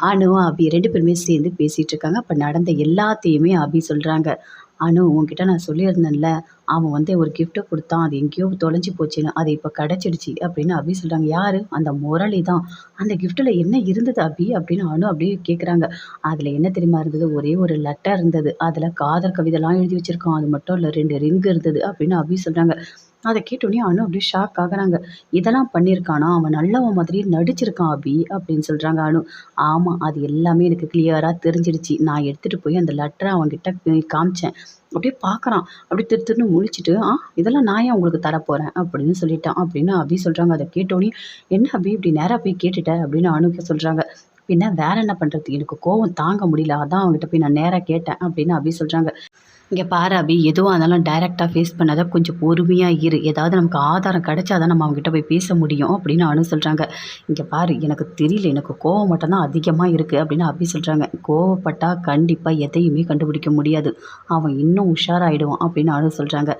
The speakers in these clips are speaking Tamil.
அனு அபி ரெண்டு பேருமே சேர்ந்து பேசிகிட்டு இருக்காங்க அப்போ நடந்த எல்லாத்தையுமே அபி சொல்கிறாங்க அனு உங்ககிட்ட நான் சொல்லியிருந்தேன்ல அவன் வந்து ஒரு கிஃப்ட்டை கொடுத்தான். அது எங்கேயோ தொலைஞ்சி போச்சுன்னு அது இப்போ கிடச்சிடுச்சு அப்படின்னு அபி சொல்கிறாங்க யார்? அந்த முரளி தான். அந்த கிஃப்ட்டில் என்ன இருந்தது அபி அப்படின்னு அனு அப்படியே கேட்குறாங்க அதில் என்ன தெரியுமா இருந்தது? ஒரே ஒரு லெட்டர் இருந்தது. அதில் காதல் கவிதைலாம் எழுதி வச்சுருக்கான். அது மட்டும் இல்லை ரெண்டு ரிங்கு இருந்தது அப்படின்னு அபி சொல்கிறாங்க அதை கேட்டோடனே அனு அப்படியே ஷாக் ஆகுறாங்க. இதெல்லாம் பண்ணியிருக்கானா அவன் நல்லவன் மாதிரி நடிச்சிருக்கான் அபி அப்படின்னு சொல்கிறாங்க அனு. ஆமாம் அது எல்லாமே எனக்கு கிளியராக தெரிஞ்சிடுச்சு. நான் எடுத்துகிட்டு போய் அந்த லெட்டரை அவன்கிட்ட காமிச்சேன். அப்படியே பார்க்குறான். அப்படியே திரு திருன்னு முழிச்சிட்டு ஆ இதெல்லாம் நான் ஏன் உங்களுக்கு தரப்போகிறேன் அப்படின்னு சொல்லிட்டான். அப்படின்னு அபி சொல்கிறாங்க அதை கேட்டோடனே என்ன அபி இப்படி நேராக போய் கேட்டுட்ட? அப்படின்னு அனுக்க சொல்கிறாங்க பின்ன வேற என்ன பண்ணுறது எனக்கு கோவம் தாங்க முடியல. அதான் அவங்ககிட்ட போய் நான் நேராக கேட்டேன். அப்படின்னு அபி சொல்கிறாங்க இங்கே பாரு அபி எதுவாக இருந்தாலும் டைரெக்டாக ஃபேஸ் பண்ணாத கொஞ்சம் பொறுமையாக இரு. ஏதாவது நமக்கு ஆதாரம் கிடைச்சா தான் நம்ம அவங்ககிட்ட போய் பேச முடியும் அப்படின்னு அவனு சொல்கிறாங்க இங்கே பாரு எனக்கு தெரியல எனக்கு கோவம் மட்டும்தான் அதிகமாக இருக்குது அப்படின்னு அபி சொல்கிறாங்க கோவப்பட்டால் கண்டிப்பாக எதையுமே கண்டுபிடிக்க முடியாது. அவன் இன்னும் உஷாராயிடுவான் அப்படின்னு அவனு சொல்கிறாங்க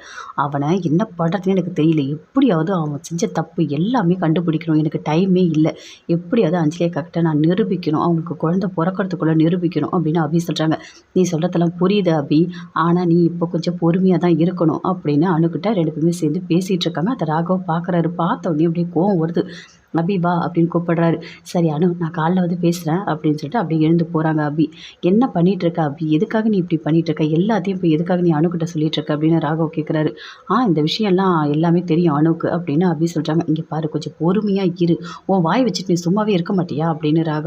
அவனை என்ன பண்ணுறதுன்னு எனக்கு தெரியல. எப்படியாவது அவன் செஞ்ச தப்பு எல்லாமே கண்டுபிடிக்கணும். எனக்கு டைமே இல்லை. எப்படியாவது அஞ்சலியை கரெக்டாக நான் நிரூபிக்கணும். அவங்களுக்கு குழந்தை பிறக்கிறதுக்குள்ளே நிரூபிக்கணும் அப்படின்னு அபி சொல்கிறாங்க நீ சொல்கிறதெல்லாம் புரியுது அபி. ஆனால் நீ இப்போ கொஞ்சம் பொறுமையாக தான் இருக்கணும் அப்படின்னு அணுக்கிட்ட ரெண்டு பேருமே சேர்ந்து பேசிகிட்டு இருக்காங்க அதை ராகவ் பார்க்குறாரு பார்த்த உடனே அப்படியே கோவம் வருது. அபி வா அப்படின்னு கூப்பிடுறாரு. சரி அனு நான் காலைல வந்து பேசுகிறேன் அப்படின்னு சொல்லிட்டு அப்படியே எழுந்து போகிறாங்க அபி. என்ன பண்ணிகிட்டு இருக்க அபி? எதுக்காக நீ இப்படி பண்ணிகிட்டு இருக்க எல்லாத்தையும் இப்போ எதுக்காக நீ அணுக்கிட்ட சொல்லிட்டு இருக்க அப்படின்னு ராகவ் கேட்குறாரு ஆ இந்த விஷயம்லாம் எல்லாமே தெரியும் அணுக்கு அப்படின்னு அபி சொல்கிறாங்க இங்கே பாரு கொஞ்சம் பொறுமையாக இரு. உன் வாய் வச்சுட்டு நீ சும்மாவே இருக்க மாட்டியா? அப்படின்னு ராகவ்